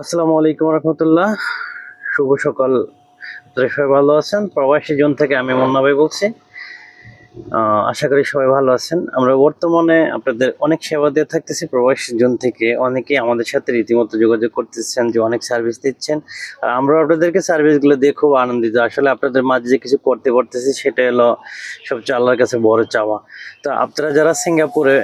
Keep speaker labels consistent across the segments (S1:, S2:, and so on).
S1: আসসালামু আলাইকুম রহমতুল্লাহ। শুভ সকাল। সবাই ভালো আছেন? প্রবাসী জোন থেকে আমি মুন্না ভাই বলছি। আশা করি সবাই ভালো আছেন। আমরা বর্তমানে আপনাদের অনেক সেবা দিয়ে থাকতেছি প্রবাসী জোন থেকে। অনেকেই আমাদের সাথে রীতিমতো যোগাযোগ করতেছেন যে অনেক সার্ভিস দিচ্ছেন। আর আমরা আপনাদেরকে সার্ভিসগুলো দিয়ে খুব আনন্দিত। আসলে আপনাদের মাঝে যে কিছু করতে পারতেছি সেটা হলো সবচেয়ে আল্লাহর কাছে বড় চাওয়া। তো আপনারা যারা সিঙ্গাপুরে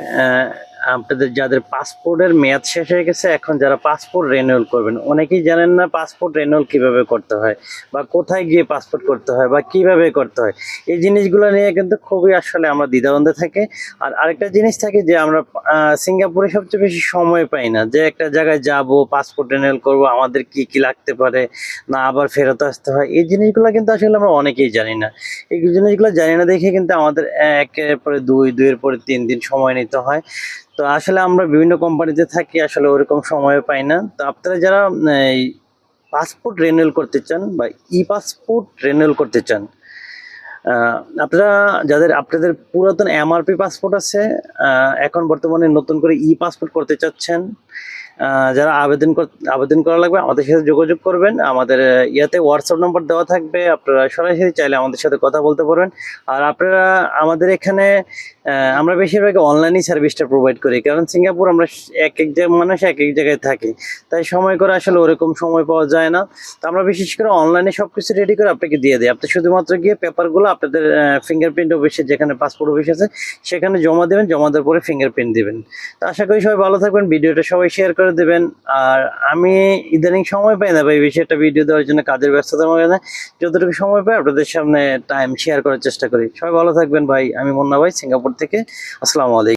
S1: আপনাদের যাদের পাসপোর্টের মেয়াদ শেষ হয়ে গেছে, এখন যারা পাসপোর্ট রেনুয়াল করবেন, অনেকেই জানেন না পাসপোর্ট রেনুয়াল কীভাবে করতে হয় বা কোথায় গিয়ে পাসপোর্ট করতে হয় বা কীভাবে করতে হয়। এই জিনিসগুলো নিয়ে কিন্তু খুবই আসলে আমরা দ্বিধাদ্বন্দ্বে থাকে। আর আরেকটা জিনিস থাকে যে আমরা সিঙ্গাপুরে সবচেয়ে বেশি সময় পাই না যে একটা জায়গায় যাব, পাসপোর্ট রেনুয়াল করব, আমাদের কি কি লাগতে পারে, না আবার ফেরত আসতে হয়। এই জিনিসগুলো কিন্তু আসলে আমরা অনেকেই জানি না। এই জিনিসগুলো জানি না দেখে কিন্তু আমাদের একের পরে দুই, দুইয়ের পরে তিন দিন সময় নিতে হয়। তো আসলে আমরা বিভিন্ন কোম্পানিতে থাকি, আসলে ওরকম সময় পাই না। তো আপনারা যারা এই পাসপোর্ট রেনুয়েল করতে চান বা ই পাসপোর্ট রেনুয়েল করতে চান আপনারা যাদের, আপনাদের পুরাতন এমআরপি পাসপোর্ট আছে এখন বর্তমানে নতুন করে ই পাসপোর্ট করতে চাচ্ছেন যারা আবেদন আবেদন করা লাগবে, আমাদের সাথে যোগাযোগ করবেন। আমাদের ইয়াতে হোয়াটসঅ্যাপ নম্বর দেওয়া থাকবে। আপনারা সরাসরি চাইলে আমাদের সাথে কথা বলতে পারবেন। আর আপনারা, আমাদের এখানে আমরা বেশিরভাগ অনলাইনই সার্ভিসটা প্রোভাইড করি। কারণ সিঙ্গাপুর আমরা এক এক মানুষ এক এক জায়গায় থাকি। তাই সময় করে আসলে ওরকম সময় পাওয়া যায় না। তো আমরা বিশেষ করে অনলাইনে সব কিছু রেডি করে আপনাকে দিয়ে দিই। আপনি শুধুমাত্র গিয়ে পেপারগুলো আপনাদের ফিঙ্গারপ্রিন্ট অফিসে যেখানে পাসপোর্ট অফিস আছে, সেখানে জমা দেবেন, জমা দেওয়ার পরে ফিঙ্গারপ্রিন্ট দেবেন। তো আশা করি সবাই ভালো থাকবেন। ভিডিওটা সবাই শেয়ার করে দেবেন। আর আমি ইদানিং সময় পাই না ভাই বেশি একটা ভিডিও দেওয়ার জন্য কাজের ব্যস্ততার মধ্যে। যতটুকু সময় পাই আপনাদের সামনে টাইম শেয়ার করার চেষ্টা করি। সবাই ভালো থাকবেন ভাই, আমি মন্না ভাই, সিঙ্গাপুর থেকে। আসসালামু আলাইকুম।